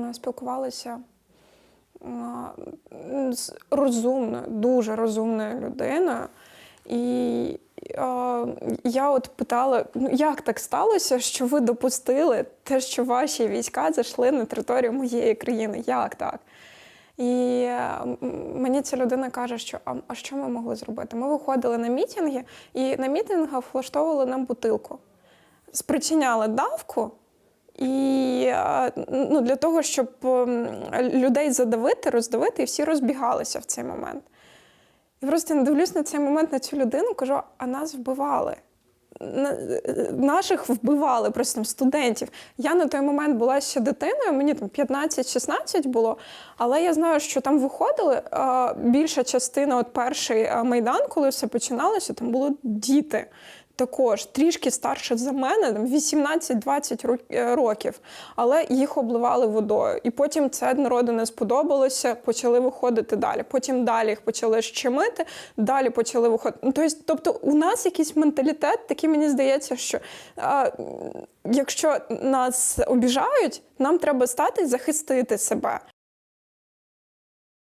Ми спілкувалися з розумною, дуже розумною людиною. І я от питала, ну як так сталося, що ви допустили те, що ваші війська зайшли на територію моєї країни? Як так? І мені ця людина каже, що а, а що ми могли зробити? Ми виходили на мітинги, і на мітингах влаштовували нам бутилку, спричиняли давку. І ну, для того, щоб ем, людей задавити, роздавити, і всі розбігалися в цей момент. І просто не дивлюсь на цей момент на цю людину, кажу, а нас вбивали. Е, Наших вбивали просто там, студентів. Я на той момент була ще дитиною, мені там 15-16 було, але я знаю, що там виходили більша частина, от перший майдан, коли все починалося, там були діти. Також трішки старше за мене, там 18-20 рок- е, років, але їх обливали водою. І потім це народу не сподобалося, почали виходити далі. Потім далі їх почали щемити, далі почали виходити. Ну, тобто, у нас якийсь менталітет, такий мені здається, що а, якщо нас обіжають, нам треба стати захистити себе.